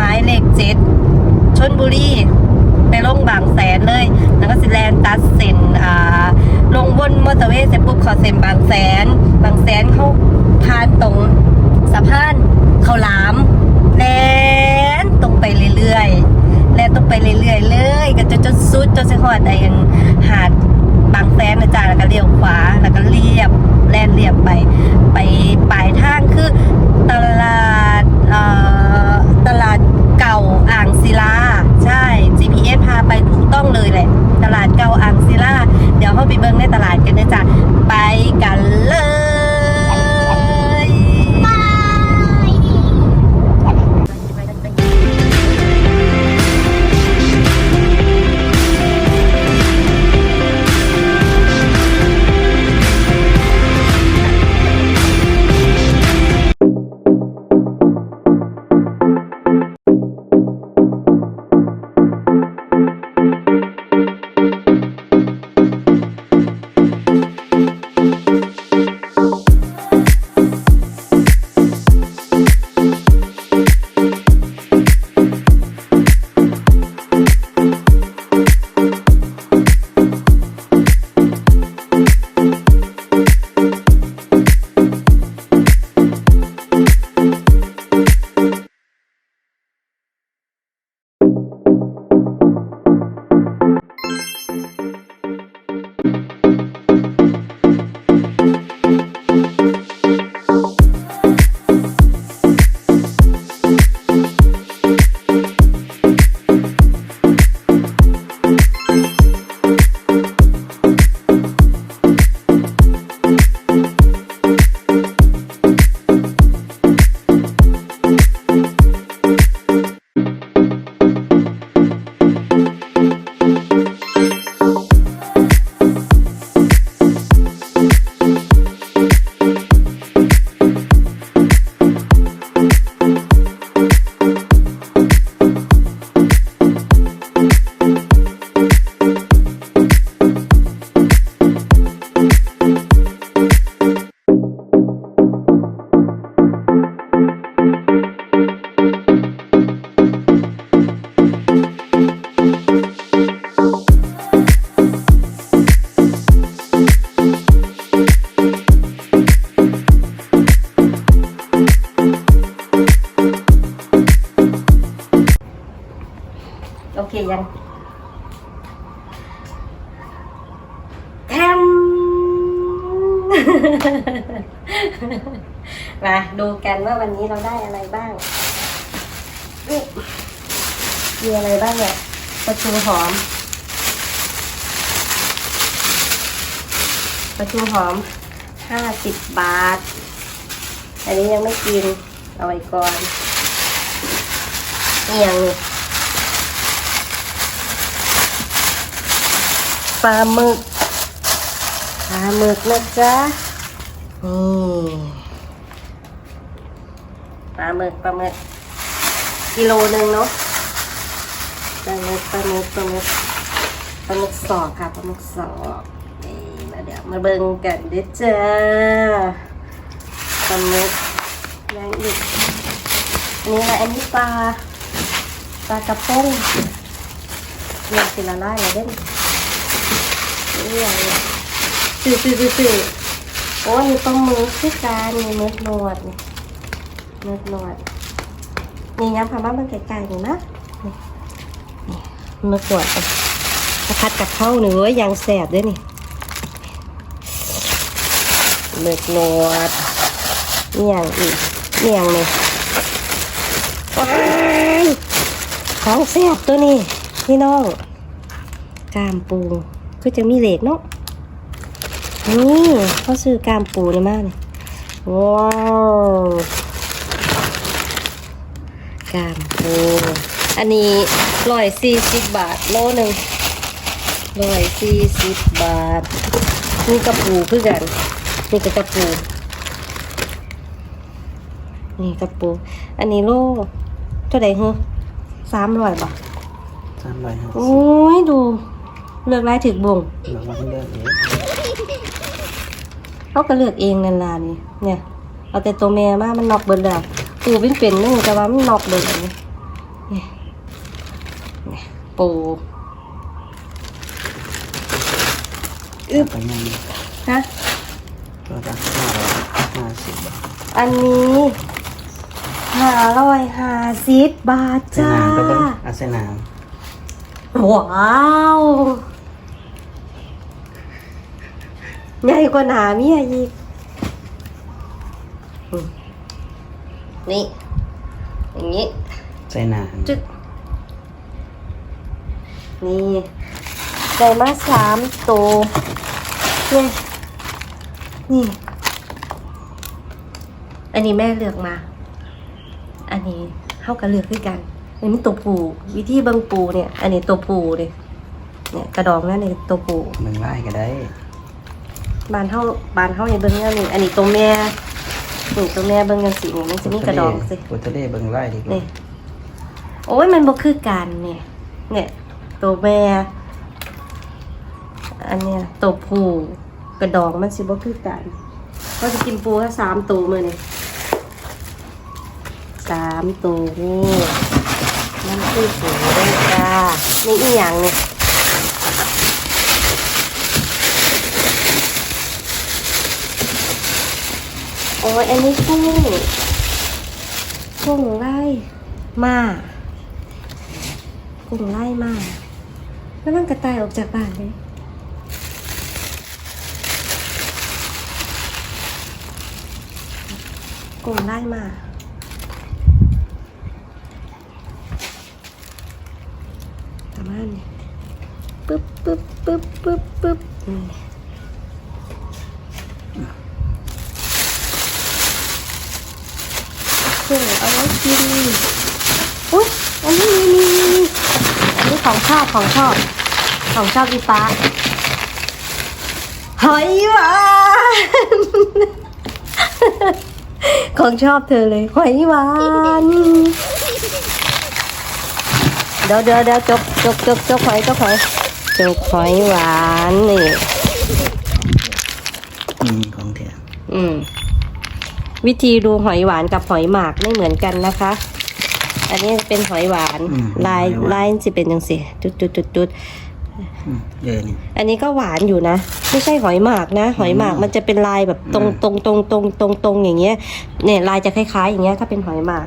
หมายเลขเจ็ดชนบุรีไปลงบางแสนเลย แล้วก็สิแลนตัดเส้นอ่าลงบนมอเตอร์เวย์เสร็จปุ๊บขอเส้นบางแสน บางแสนเขาผ่านตรงสะพานเขาหลามแลนตรงไปเรื่อยๆแลนตรงไปเรื่อยๆเลยก็จะจนสุดจนสิฮอดไอ้อันหาดบางแสนนะจ๊ะแล้วก็เลี้ยวขวาแล้วก็เรียบแลนเรียบไป ไปปลายทางคือตลาดเอ่อตลาดเก่าอ่าง ศิลาใช่ GPS พาไปถูกต้องเลยแหละ ตลาดเก่าอ่างศิลาเดี๋ยวเข้าไปเบิ้งในตลาดกันนะจ๊ะไปกัน เราได้อะไรบ้างนี่มีอะไรบ้างเนี่ยประชูหอม ประชูหอมห้าสิบบาท อันนี้ยังไม่กิน เอาไว้ก่อนนี่ยังปลาหมึกปลาหมึกนะจ๊ะนี่ ลาหมึกปลาหมึกกิโลหนึ่งเนาะปลาหมึกปลาหมึกปลาหมึกปลาหมึกสอกค่ะปลาหมึกสอกนี่มาเดี๋ยวมาเบิ่งกันเด้อจ้าปลาหมึกแรงอีกอันนี้อะอันนี้ปลาปลากระพงอยากกินละลายเลยเด้นนี่อะไรเนี่ยสื่อสื่อสื่อโอ้ยมีต้มมือคือการมีเม็ดนวดนี่ เม็ดนวดนี่ย้ำพามาเบิ่งไก่ๆนี่นะนี่นี่เม็ดนวดอะพัดกับข้าวหนึ่งเว้ยยางแสบด้วยนี่เม็ดนวดนี่อย่างอีกนี่อย่างนี่ว้ายของแสบตัวนี้พี่น้องกามปูก็จะมีเหล็กเนาะนี่เขาซื้อกามปูเลยมากเลยว้าว กล้ามปูอันนี้ร้อยสี่สิบบาทโลหนึ่งร้อยสี่สิบบาท นี่กระปูคือกัน นี่ก็กระปู นี่กระปู อันนี้โลเท่าไหร่ฮะสามร้อยบาทสามร้อยห้าสิบโอ้ยดู เลือกลายถึกบงเราว่าเลือกเองเขาก็เลือกเองนั่นล่ะนี่เนี่ย เอาแต่ตัวแม่มามันนอกเบิดแล้ว ปูเป็นเป็นนึงแต่ว่ามันนอกเบิดอันนี้เนี่ยเนี่ยปูอึบไปยังฮะตัวละห้าร้อยห้าสิบบาทอันนี้ห้าร้อยห้าสิบบาทเส้นจ้าน้ำก็เป็นอาเซนามว้าวใหญ่กว่าหนาเมียอีกอืม นี่ อย่างนี้ใส่น้จึ๊กนี่ได้มาสามตัวเนี่ยนี่ อันนี้แม่เลือกมา อันนี้เข้ากับเลือกด้วยกัน อันนี้ตัวปูวิธีเบิงปูเนี่ย อันนี้ตัวปูเลยเนี่ยกระดองนั่นนี่ตัวปูำมึงไล่ก็ได้ บานเท่าบานเท่าอย่างเบิ้งเนี่ยนี่อันนี้ตัวแม่ นี่ตัวแม่เบิ้งยังสีนี่มันจะมีกระดองสิปุตเล่เบิ่งไล่ดีกว่านี่โอ้ยมันบ่คือกันเนี่ยเนี่ย ตัวแม่อันเนี้ยตัวผู้กระดองมันสิบ่คือกันก็จะกินปูแค่สามตัวมือนี่สามตัวนี่มันคือสูงเลยจ้านี่อีหยังเนี่ย โอ้ยอันนี้กุ้งกุ้งไล่มากุ้งไล่มาแล้วมันกระต่ายออกจากบ้านเลยกลุ่มได้มาประมาณนี้ปึ๊บปึ๊บปึ๊บปึ๊บปึ๊บ เพื่อเอาไว้กินอุ๊ยอันนี้มีมีมีอันนี้ของชอบของชอบของชอบอีฟ้าหอยหวานของชอบเธอเลยหอยหวานเดี๋ยวเดี๋ยวเดี๋ยวจกจกจกจกหอยจกหอยจกหอยหวานนี่ อืมของแถมอืม วิธีดูหอยหวานกับหอยหมากไม่เหมือนกันนะคะ อันนี้เป็นหอยหวานลายลายจะเป็นยังสิจุดจุดจุดจุดอืมเยอะนี่ อันนี้ก็หวานอยู่นะ ไม่ใช่หอยหมากนะ หอยหมากมันจะเป็นลายแบบตรงอืม ตรงตรงตรงตรงตรงอย่างเงี้ยเนี่ยลายจะคล้ายๆ อย่างเงี้ยถ้าเป็นหอยหมาก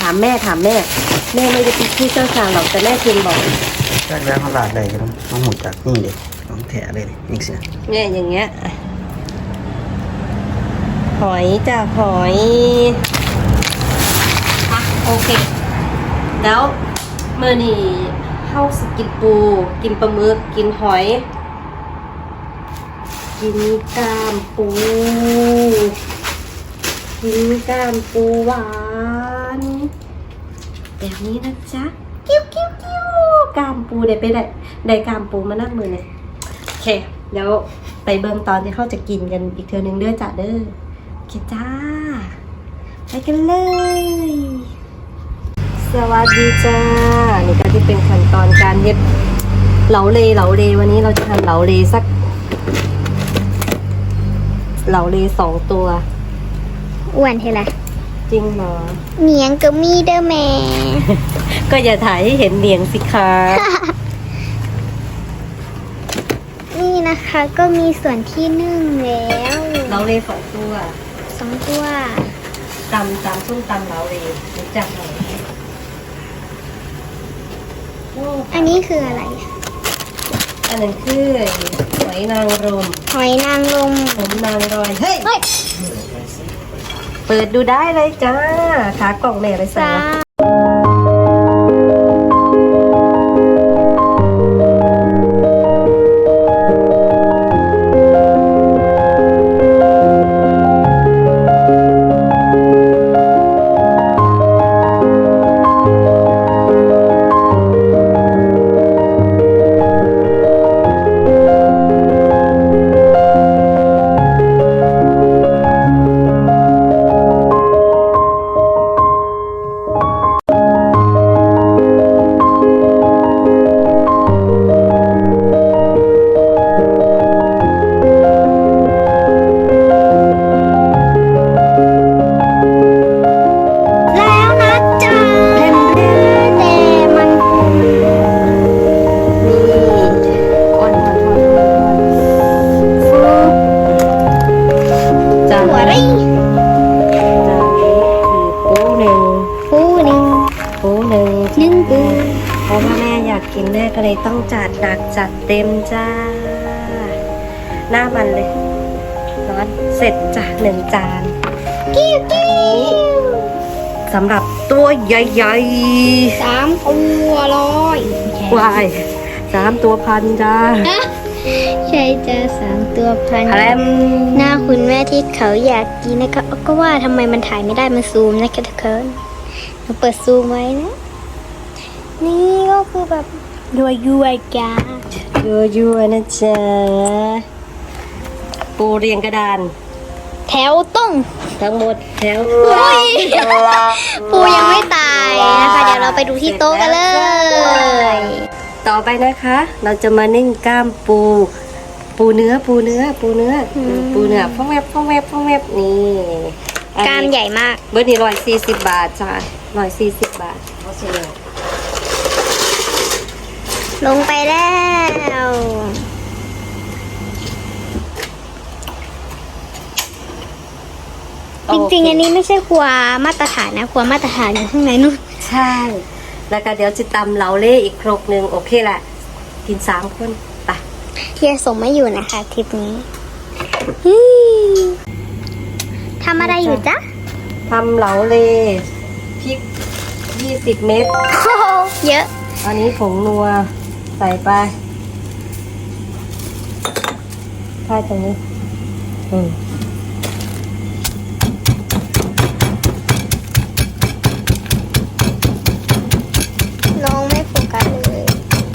ถามแม่ถามแม่ แม่ไม่ได้เป็นผู้เชี่ยวชาญหรอกแต่แม่กินบ่อยจากแล้วเขาหลาดได้ก็ต้องต้องหูจักนี่เลยของแถมเลยนี่นี่สิเนี่ยอย่างเงี้ย หอยจ้ะหอยอะโอเค แล้วเมื่อนี่เข้าสกินปู กินปลาหมึกกินหอย กินกล้ามปู กินกล้ามปูหวานแบบนี้นะจ๊ะกิ้วกิ้วกิ้วกล้ามปูได้ไปได้ได้กล้ามปูมานักมือเลยโอเคเดี๋ยวไปเบิ่งตอนที่เขาจะกินกันอีกเทอนึงเด้อจ้ะเด้อ อเคจ้า ไปกันเลย สวัสดีจ้า นี่ก็ที่เป็นขั้นตอนการเย็บเหลาเลเหลาเลวันนี้เราจะทำเหลาเลสัก เหลาเลสองตัวอ้วนเท่าไหร่จริงเหรอเนียงก็มีเด้อแม่ ก็อย่าถ่ายให้เห็นเหนียงสิคะนี่นะคะก็มีส่วนที่นึ่งแล้ว เหลาเลสองตัวส องตัวตำตำส้มตำเหลาเลรู้จักไหมโอ้อันนี้คืออะไร อันนั้นคือหอยนางรมหอยนางรมผมนางรอยเฮ้ย เฮ้ย เปิดดูได้เลยจ้าขากล่องแม่ไปใส่จ้า ต้องจัดหนักจัดเต็มจ้า หน้ามันเลยร้อนเสร็จจ้ะหนึ่งจานกิ้วกิ้วสำหรับตัวใหญ่สามตัวร้อยๆวายสามตัวพันจ้า ใช่จะสามตัวพันแพรมหน้าคุณแม่ที่เขาอยากกินนะคะก็ว่าทำไมมันถ่ายไม่ได้มันซูมนะคะทุกคนหนูเปิดซูมไว้นะ นี่ก็คือแบบ ยัวยัวๆจ้ายั่วๆนะจ๊ะปูเรียงกระดาน แถวต้อง ทั้งหมดแถวอุ้ยปูยังไม่ตายนะคะเดี๋ยวเราไปดูที่โต๊ะกันเลย ต่อไปนะคะ เราจะมานึ่งกล้ามปู ปูเนื้อปูเนื้อ ปูเนื้ออปูเนื้อฟ้องแวบฟ้องแวบฟ้องแวบนี่อันกล้ามนี้ใหญ่มาก เบอร์นี้ร้อยสี่สิบบาทจ้ะร้อยสี่สิบบาทเอาสิเลยลงไปแล้ว จริงๆ อันนี้ไม่ใช่ครัวมาตรฐานนะครัวมาตรฐานอยู่ข้างในนู่นใช่ แล้วก็เดี๋ยวจะตำเหลาเล่อีกครกหนึ่งโอเคแหละ กินสามคนไปเทียส่งไม่อยู่นะคะทริปนี้ฮึ่ยทำอะไรอยู่จ๊ะทำเหลาเล่พริกยี่สิบเม็ดโอ้โหเยอะ อันนี้ผงนัวใส่ไปใช่ตรงนี้อืมน้องไม่โฟกัสเลย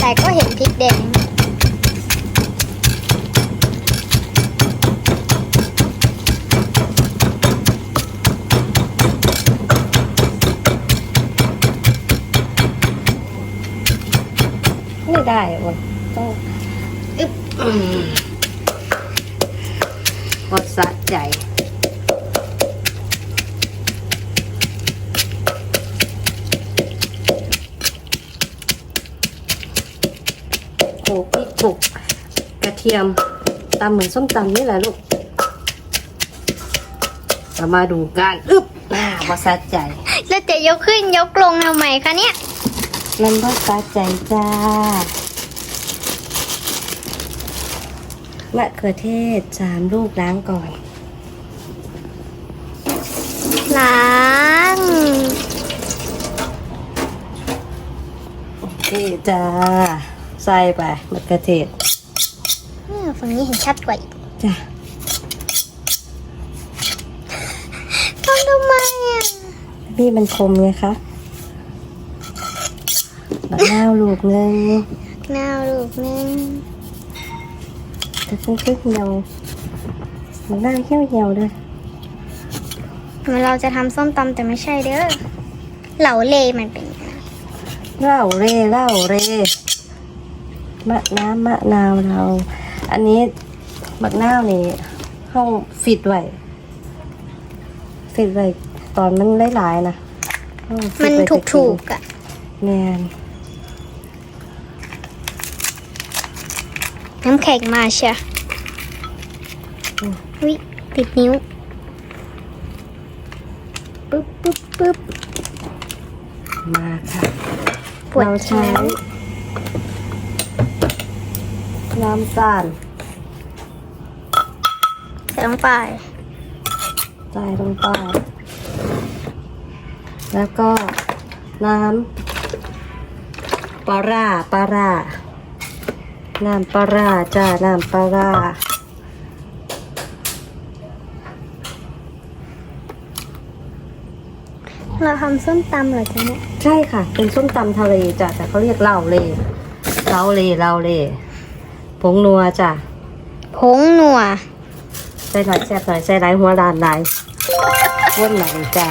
แต่ก็เห็นพริกแดง ไม่ได้อะมันต้องอึ๊บอืมพอสะใจโขกพริกปลุกกระเทียมตำเหมือนส้มตำนี่แหละลูกเรามาดูกันอึ๊บอ่าพอสะใจ แล้วจะยกขึ้นยกลงทำไมคะเนี่ย มันพอสะใจจ้า มะเขือเทศสามลูกล้างก่อน ล้างโอเคจ้า ใส่ไปมะเขือเทศเออฝั่งนี้เห็นชัดกว่าอีก จ้ะทำทำไมอะ พี่มันคมไงคะ มะนาวลูกหนึงหน้าลูกนึงแต่ซึ่งคือเหี่ยวมะนาวเหี่ยวเหี่ยวๆเลยเหมือนเราจะทำส้มตำแต่ไม่ใช่เด้อเหลาเลมันเป็นยังไงเล่าเร่เล่าเร่มะน้ำมะนาวเรา อันนี้มะนาวนี่ห้องฟิตไว้ฟิตไว้ตอนมันหลายๆนะเราฟิมันตไว้ถูกจะถูกๆอะ แมน น้ำแข็งมาเชียวิติดนิ้ว ปึ๊บปึ๊บปึ๊บมาค่ะ ปวดเราแขใช้นน้ำตาลใส่ลงไปใส่ลงไป แล้วก็น้ำปลาร่าปลาร่า น้ำปลาร่าจ้า น้ำปลาร่าเราทำส้มตำเหรอจ๊ะเนี่ย ใช่ค่ะ เป็นส้มตำทะเลจ้ะแต่เขาเรียกเหล้าเลเหล้าเลเหล้าเลผงนัวจ้ะผงหนัวใส่หน่อยแซ่บหน่อยใส่หลายหัวลานหลายว้นหน่อยจ้ะ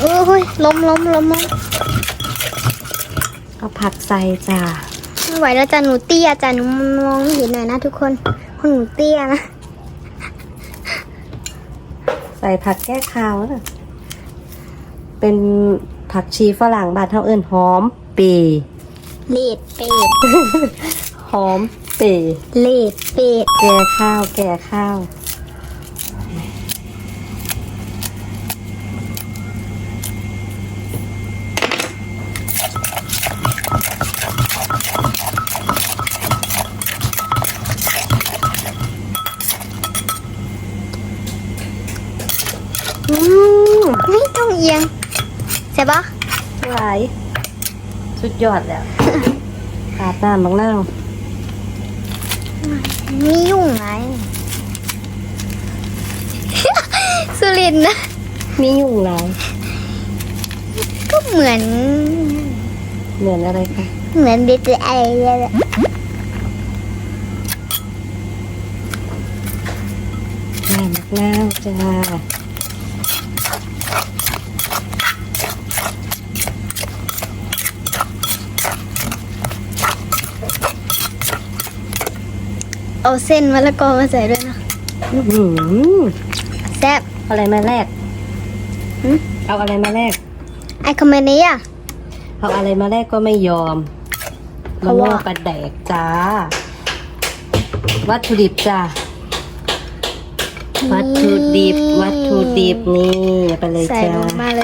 โอ้ย ล้มล้มล้มล้มเอาผักใส่จ้ะไม่ไหวแล้วจ้ะหนูเตี้ยจ้ะหนูมองไม่เห็นหน่อยนะทุกคนเพราะหนูเตี้ยนะใส่ผักแก้คาวนะเป็นผักชีฝรั่งบานเท่าเอิญหอมปีเลดเป็ดหอมเปเลดเป็ดแก่ข้าวแก่ข้าว อืม ไม่ต้องเอียงใช่ปะหลายสุดยอดแล้วอาบน้ำบางนั่งมียุ่งไหมสุรินทร์นะ มียุงหลายก็เหมือน เหมือนอะไรคะ เหมือนเด็กอะไรเลยแหละน้ำบักนาวจ้า เอาเส้นมะละกอมาใส่ด้วยนะอื้อหือแซ่บเอาอะไรมาแลกหึเอาอะไรมาแลกไอคอมเมนต์นี้อะ เอาอะไรมาแลกก็ไม่ยอมเพมะราะม่วว่างปลาแดกจ้า วัตถุดิบจ้าวัตถุดิบ วัตถุดิบนี่ไปเลยใส่จ้าลงมาเล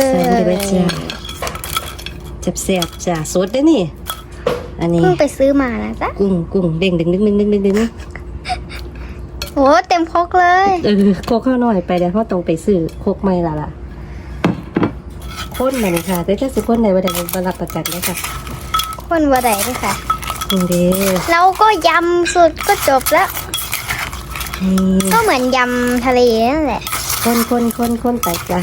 ยใส่ลงไปจ้าจับเสียบจ้าสดได้อนี่ อันนี้เพิ่งไปซื้อมานะจ๊ะกุ้งกุ้งเด้งดึงดึงดึงดึงดึงดึงโหเต็มครกเลยเออโคกข้าวหน่อยไปเดี๋ยวเขาต้องไปซื้อโคกไม่ละล่ะข้นมันค่ะแต่ถ้าสิข้นในวันใดวันรับประกันเลยค่ะคนว่าใดด้วยค่ะนี่เด้อเราก็ยำสุดก็จบแล้วนี่ก็เหมือนยำทะเลนั่นแหละข้นข้นข้นข้นไปจ้ะ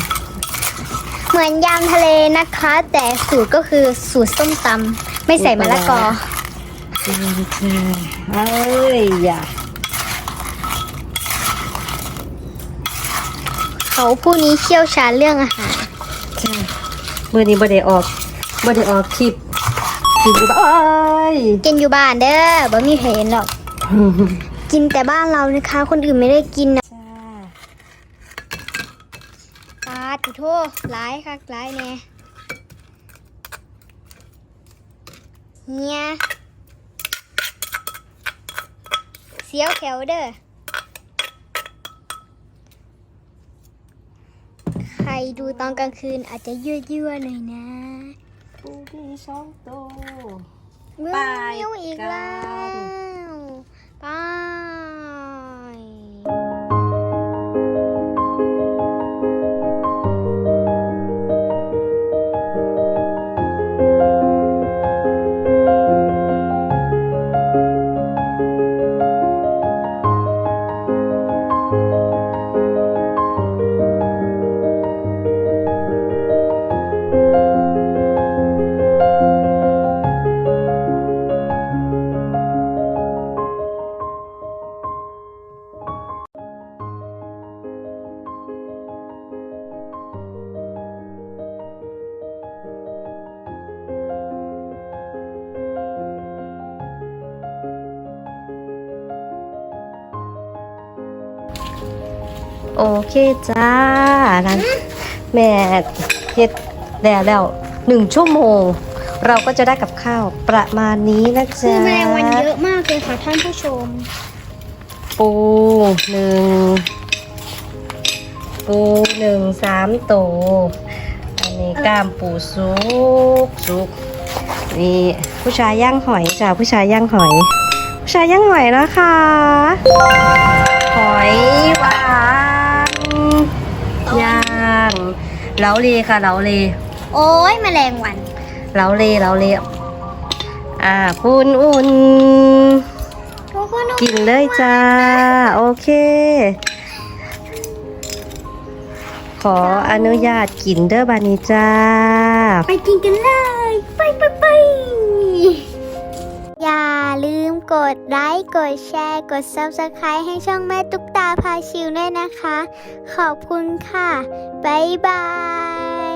เหมือนยำทะเลนะคะ แต่สูตรก็คือสูตรส้มตำ ไม่ใส่มะละกอนี่จ้ะเอ้ยอย่าเขาผู้นี้เชี่ยวชาญเรื่องอาหารจ้ะเมื่อนี้บ่ได้ออกบ่ได้ออกคลิปคลิปอยู่บ้านเอ้ยกินอยู่บ้านเด้อบ่มีใครเห็นหรอก กินแต่บ้านเรานะคะ คนอื่นไม่ได้กินนะจ้าปาตุโทร้ายค่ะร้ายแน่ เฮียเสียวแขวเด้อใครดูตอนกลางคืนอาจจะยั่วๆหน่อยนะปูมีช่องโตมึงไปยุ่งอีกกัแล้ว โอเคจ้านั้นแม่เฮ็ดแล้วแล้วหนึ่งชั่วโมง เราก็จะได้กับข้าวประมาณนี้นะคืจ๊ะอแมลงวันเยอะมากเลยค่ะท่านผู้ชม ปูหนึ่งปูหนึ่งสามตัวอันนี้กล้ามปูสุกสุกนี่ผู้ชายย่างหอยจ้ะผู้ชายย่างหอย ผู้ชายย่างหอยนะคะ เหลาเลค่ะเหลาเลโอ้ยแมลงวัน เหลาเลเหลาเลอ่าอุ่นอุ่น ทุกคนกินเลยจ้า โอเค ขออนุญาตกินเด้อบานิจ้า ไปกินกันเลย ไปไปไปอย่าลืมกดไลค์ กดแชร์ กด Subscribe ให้ช่องแม่ตุ๊กตาพาชิวด้วยนะคะ ขอบคุณค่ะ บ๊ายบาย